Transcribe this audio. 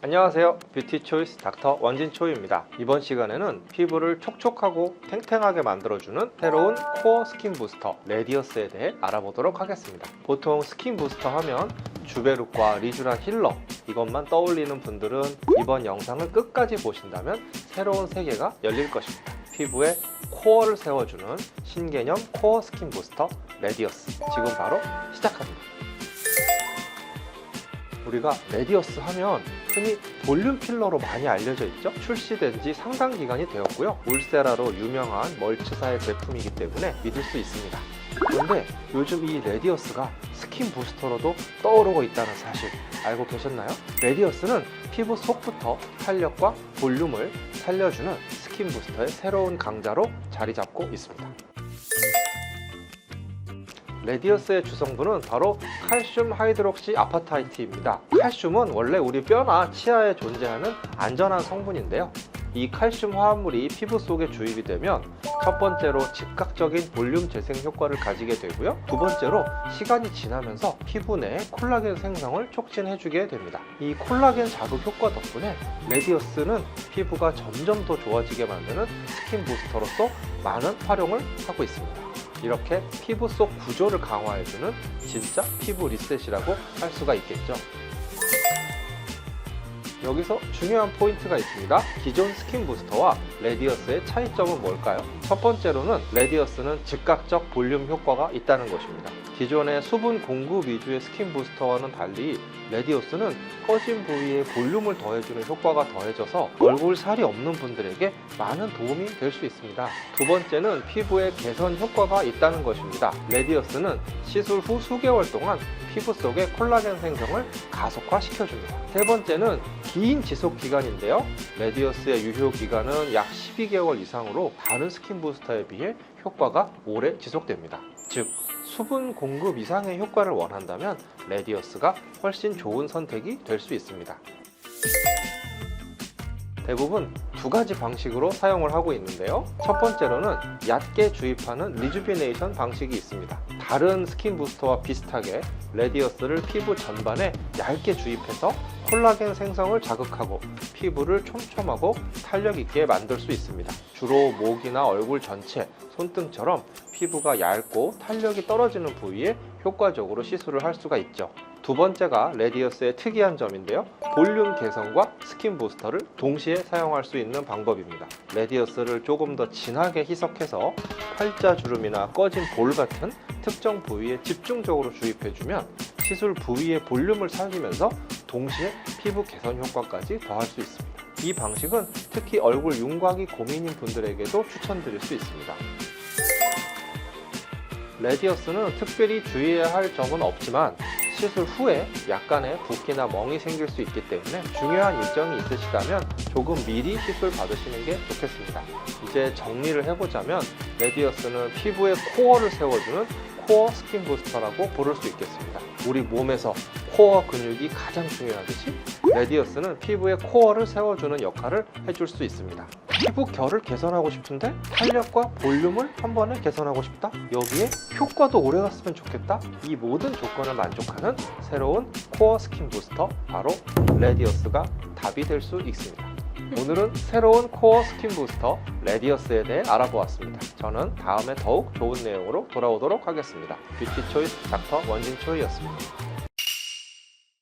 안녕하세요. 뷰티 초이스 닥터 원진 초이입니다. 이번 시간에는 피부를 촉촉하고 탱탱하게 만들어주는 새로운 코어 스킨 부스터 레디어스에 대해 알아보도록 하겠습니다. 보통 스킨 부스터 하면 주베룩과 리쥬란 힐러 이것만 떠올리는 분들은 이번 영상을 끝까지 보신다면 새로운 세계가 열릴 것입니다. 피부에 코어를 세워주는 신개념 코어 스킨 부스터 레디어스 지금 바로 시작합니다. 우리가 레디어스 하면 흔히 볼륨 필러로 많이 알려져 있죠. 출시된 지 상당 기간이 되었고요. 울세라로 유명한 멀치사의 제품이기 때문에 믿을 수 있습니다. 그런데 요즘 이 레디어스가 스킨 부스터로도 떠오르고 있다는 사실 알고 계셨나요? 레디어스는 피부 속부터 탄력과 볼륨을 살려주는 스킨 부스터의 새로운 강자로 자리 잡고 있습니다. 레디어스의 주성분은 바로 칼슘 하이드록시 아파타이트입니다. 칼슘은 원래 우리 뼈나 치아에 존재하는 안전한 성분인데요. 이 칼슘 화합물이 피부 속에 주입이 되면 첫 번째로 즉각적인 볼륨 재생 효과를 가지게 되고요. 두 번째로 시간이 지나면서 피부 내에 콜라겐 생성을 촉진해주게 됩니다. 이 콜라겐 자극 효과 덕분에 레디어스는 피부가 점점 더 좋아지게 만드는 스킨 부스터로서 많은 활용을 하고 있습니다. 이렇게 피부 속 구조를 강화해주는 진짜 피부 리셋이라고 할 수가 있겠죠. 여기서 중요한 포인트가 있습니다. 기존 스킨 부스터와 레디어스의 차이점은 뭘까요? 첫 번째로는 레디어스는 즉각적 볼륨 효과가 있다는 것입니다. 기존의 수분 공급 위주의 스킨 부스터와는 달리 레디오스는 꺼진 부위에 볼륨을 더해주는 효과가 더해져서 얼굴 살이 없는 분들에게 많은 도움이 될 수 있습니다. 두 번째는 피부에 개선 효과가 있다는 것입니다. 레디오스는 시술 후 수개월 동안 피부 속의 콜라겐 생성을 가속화시켜줍니다. 세 번째는 긴 지속 기간인데요. 레디어스의 유효 기간은 약 12개월 이상으로 다른 스킨 부스터에 비해 효과가 오래 지속됩니다. 즉, 수분 공급 이상의 효과를 원한다면 레디어스가 훨씬 좋은 선택이 될 수 있습니다. 대부분 두 가지 방식으로 사용을 하고 있는데요. 첫 번째로는 얕게 주입하는 리주비네이션 방식이 있습니다. 다른 스킨 부스터와 비슷하게 레디어스를 피부 전반에 얇게 주입해서 콜라겐 생성을 자극하고 피부를 촘촘하고 탄력 있게 만들 수 있습니다. 주로 목이나 얼굴 전체, 손등처럼 피부가 얇고 탄력이 떨어지는 부위에 효과적으로 시술을 할 수가 있죠. 두 번째가 레디어스의 특이한 점인데요. 볼륨 개선과 스킨 부스터를 동시에 사용할 수 있는 방법입니다. 레디어스를 조금 더 진하게 희석해서 팔자 주름이나 꺼진 볼 같은 특정 부위에 집중적으로 주입해주면 시술 부위의 볼륨을 살리면서 동시에 피부 개선 효과까지 더할 수 있습니다. 이 방식은 특히 얼굴 윤곽이 고민인 분들에게도 추천드릴 수 있습니다. 레디어스는 특별히 주의해야 할 점은 없지만 시술 후에 약간의 붓기나 멍이 생길 수 있기 때문에 중요한 일정이 있으시다면 조금 미리 시술 받으시는 게 좋겠습니다. 이제 정리를 해보자면 레디어스는 피부의 코어를 세워주는 코어 스킨 부스터라고 부를 수 있겠습니다. 우리 몸에서 코어 근육이 가장 중요하듯이 레디어스는 피부의 코어를 세워주는 역할을 해줄 수 있습니다. 피부 결을 개선하고 싶은데 탄력과 볼륨을 한 번에 개선하고 싶다? 여기에 효과도 오래 갔으면 좋겠다? 이 모든 조건을 만족하는 새로운 코어 스킨 부스터 바로 레디어스가 답이 될 수 있습니다. 오늘은 새로운 코어 스킨 부스터 레디어스에 대해 알아보았습니다. 저는 다음에 더욱 좋은 내용으로 돌아오도록 하겠습니다. 뷰티 초이스 닥터 원진 초이였습니다.